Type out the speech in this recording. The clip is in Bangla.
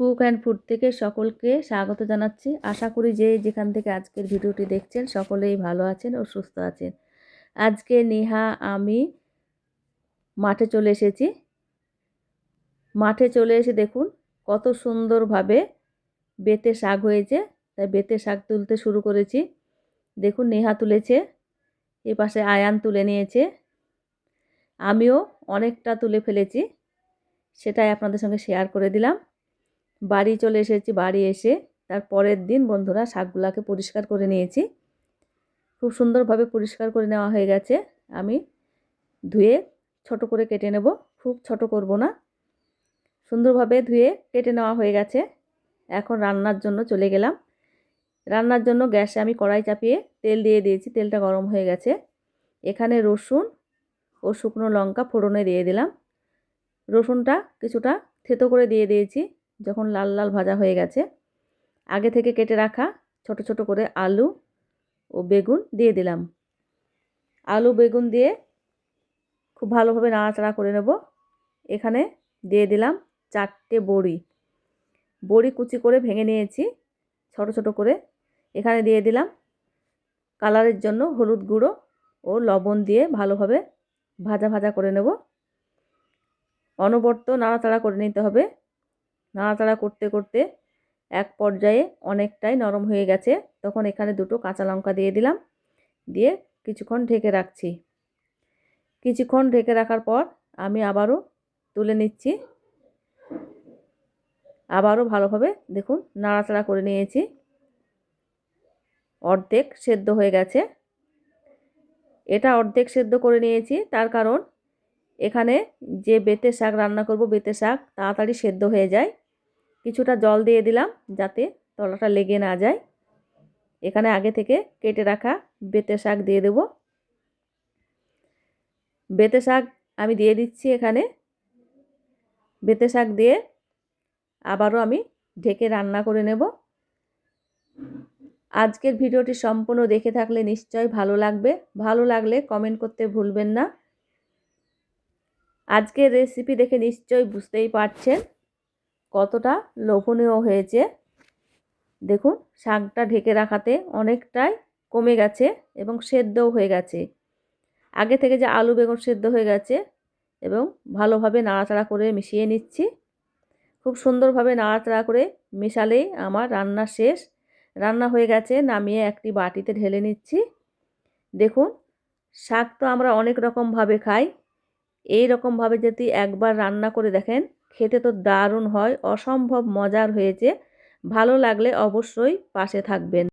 কুক অ্যান্ড ফুড থেকে সকলকে স্বাগত জানাচ্ছি। আশা করি যে যেখান থেকে আজকের ভিডিওটি দেখছেন সকলেই ভালো আছেন ও সুস্থ আছেন। আজকে নেহা, আমি মাঠে চলে এসেছি। মাঠে চলে এসে দেখুন কত সুন্দরভাবে বেতে শাক হয়েছে। তাই বেতে শাক তুলতে শুরু করেছি। দেখুন নেহা তুলেছে, এ পাশে আয়ান তুলে নিয়েছে। আমিও অনেকটা তুলে ফেলেছি, সেটাই আপনাদের সঙ্গে শেয়ার করে দিলাম। বাড়ি চলে এসেছি, বাড়ি এসে তার পরের দিন বন্ধুরা শাকগুলাকে পরিষ্কার করে নিয়েছি। খুব সুন্দরভাবে পরিষ্কার করে নেওয়া হয়ে গেছে। আমি ধুয়ে ছোট করে কেটে নেব, খুব ছোট করব না। সুন্দরভাবে ধুয়ে কেটে নেওয়া হয়ে গেছে। এখন রান্নার জন্য চলে গেলাম। রান্নার জন্য গ্যাসে আমি কড়াই চাপিয়ে তেল দিয়ে দিয়েছি, তেলটা গরম হয়ে গেছে। এখানে রসুন ও শুকনো লঙ্কা ফোড়নে দিয়ে দিলাম। রসুনটা কিছুটা থেতো করে দিয়ে দিয়েছি। যখন লাল লাল ভাজা হয়ে গেছে, আগে থেকে কেটে রাখা ছোট ছোট করে আলু ও বেগুন দিয়ে দিলাম। আলু, বেগুন দিয়ে খুব ভালোভাবে নাড়াচাড়া করে নেব। এখানে দিয়ে দিলাম চারটে বড়ি। বড়ি কুচি করে ভেঙে নিয়েছি ছোট ছোট করে। এখানে দিয়ে দিলাম কালারের জন্য হলুদ গুঁড়ো ও লবণ দিয়ে ভালোভাবে ভাজা ভাজা করে নেব। অনবর্ত নাড়াচাড়া করে নিতে হবে। নাড়াচাড়া করতে করতে এক পর্যায়ে অনেকটাই নরম হয়ে গেছে। তখন এখানে দুটো কাঁচা লঙ্কা দিয়ে দিলাম, দিয়ে কিছুক্ষণ ঢেকে রাখছি। কিছুক্ষণ ঢেকে রাখার পর আমি আবারও তুলে নিচ্ছি। আবারও ভালোভাবে দেখুন নাড়াচাড়া করে নিয়েছি। অর্ধেক সেদ্ধ হয়ে গেছে। এটা অর্ধেক সেদ্ধ করে নিয়েছি, তার কারণ এখানে যে বেতের শাক রান্না করব, বেতের শাক তাড়াতাড়ি সেদ্ধ হয়ে যায়। কিছুটা জল দিয়ে দিলাম যাতে তলাটা লেগে না যায়। এখানে আগে থেকে কেটে রাখা বেতে শাক দিয়ে দেব। বেতে শাক আমি দিয়ে দিচ্ছি এখানে। বেতে শাক দিয়ে আবারও আমি ঢেকে রান্না করে নেব। আজকের ভিডিওটি সম্পূর্ণ দেখে থাকলে নিশ্চয় ভালো লাগবে। ভালো লাগলে কমেন্ট করতে ভুলবেন না। আজকের রেসিপি দেখে নিশ্চয়ই বুঝতেই পারছেন। কতটা লোভনীয় হয়েছে। দেখুন, শাকটা ঢেকে রাখাতে অনেকটাই কমে গেছে এবং সেদ্ধও হয়ে গেছে। আগে থেকে যে আলু বেগুন সেদ্ধ হয়ে গেছে এবং ভালোভাবে নাড়াচাড়া করে মিশিয়ে নিচ্ছি। খুব সুন্দরভাবে নাড়াচাড়া করে মেশালেই আমার রান্না শেষ। রান্না হয়ে গেছে, নামিয়ে একটি বাটিতে ঢেলে নিচ্ছি। দেখুন, শাক তো আমরা অনেক রকমভাবে খাই। এই রকমভাবে যদি একবার রান্না করে দেখেন খেতে তো দারুণ হয় অসম্ভব মজার হয়েছে। ভালো লাগলে অবশ্যই পাশে থাকবেন।